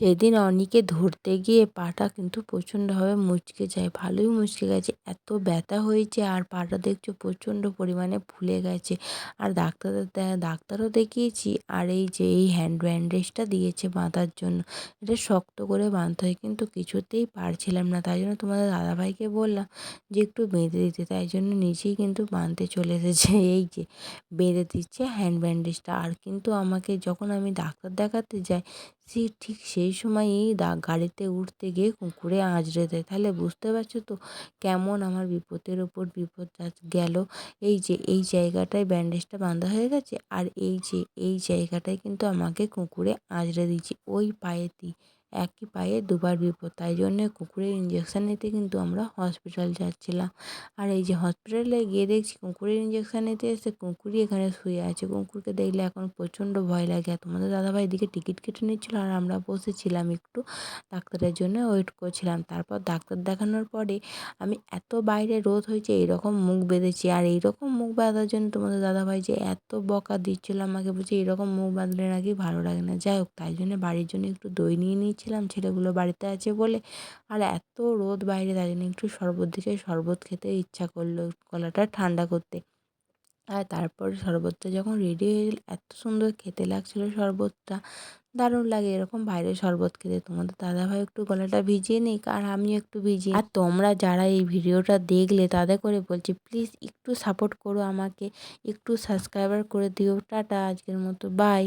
সেদিন অনিকে ধরতে গিয়ে পাটা কিন্তু প্রচণ্ডভাবে মুচকে যায়। ভালোই মুচকে গেছে। এত ব্যথা হয়েছে আর পাটা দেখছ প্রচণ্ড পরিমাণে ফুলে গেছে। আর ডাক্তার ডাক্তারও দেখিয়েছি আর এই যে এই হ্যান্ড ব্যান্ডেজটা দিয়েছে বাঁধার জন্য। এটা শক্ত করে বাঁধতে হয় কিন্তু কিছুতেই পারছিলাম না। তাই জন্য তোমাদের দাদাভাইকে বললাম যে একটু বেঁধে দিতে। তাই জন্য নিজেই কিন্তু বাঁধতে চলে এসেছে। এই যে বেঁধে দিচ্ছে হ্যান্ড ব্যান্ডেজটা আর কিন্তু আমাকে যখন আমি ডাক্তার দেখাতে যাই সে ঠিক সেই সময়ই দা গাড়িতে উঠতে গিয়ে কুকুরে আঁচড়ে দেয়। তাহলে বুঝতে পারছ তো কেমন আমার বিপদের ওপর বিপদ গেল? এই যে, এই জায়গাটায় ব্যান্ডেজটা বাঁধা হয়ে গেছে আর এই যে, এই জায়গাটায় কিন্তু আমাকে কুকুরে আঁচড়ে দিয়েছে। ওই পায়েতেই একই পায়ে দুবার বিপদ। তাই জন্যে কুকুরের ইঞ্জেকশান নিতে কিন্তু আমরা হসপিটাল যাচ্ছিলাম। আর এই যে হসপিটালে গিয়ে দেখছি কুকুরের ইঞ্জেকশান নিতে এসে কুকুরই এখানে শুয়ে আছে। কুকুরকে দেখলে এখন প্রচণ্ড ভয় লাগে। আর তোমাদের দাদাভাই এদিকে টিকিট কেটে নিচ্ছিলো আর আমরা বসেছিলাম একটু ডাক্তারের জন্য ওয়েট করছিলাম। তারপর ডাক্তার দেখানোর পরে আমি এত বাইরে রোদ হয়েছে, এইরকম মুখ বেঁধেছি। আর এইরকম মুখ বাঁধার জন্য তোমাদের দাদাভাই যে এত বকা দিচ্ছিল আমাকে বলছে এরকম মুখ বাঁধলে নাকি ভালো লাগে না। যাই হোক, তাই জন্য বাড়ির জন্য একটু দই নিয়ে নিয়েছিলাম ছেলেগুলো বাড়িতে আছে বলে। আর এত রোদ বাইরে জন্য একটু শরবত দিকে শরবত খেতে ইচ্ছা করল গলাটা ঠান্ডা করতে। আর তারপর শরবতটা যখন রেডি হয়ে গেল, এত সুন্দর খেতে লাগছিল শরবতটা, দারুণ লাগে এরকম বাইরে শরবত খেতে। তোমাদের দাদাভাই একটু গলাটা ভিজিয়ে নিক আর আমিও একটু ভিজিয়ে আর তোমরা যারা এই ভিডিওটা দেখলে, তাদের করে বলছি, প্লিজ একটু সাপোর্ট করো আমাকে, একটু সাবস্ক্রাইবার করে দিও। টাটা, আজকের মতো বাই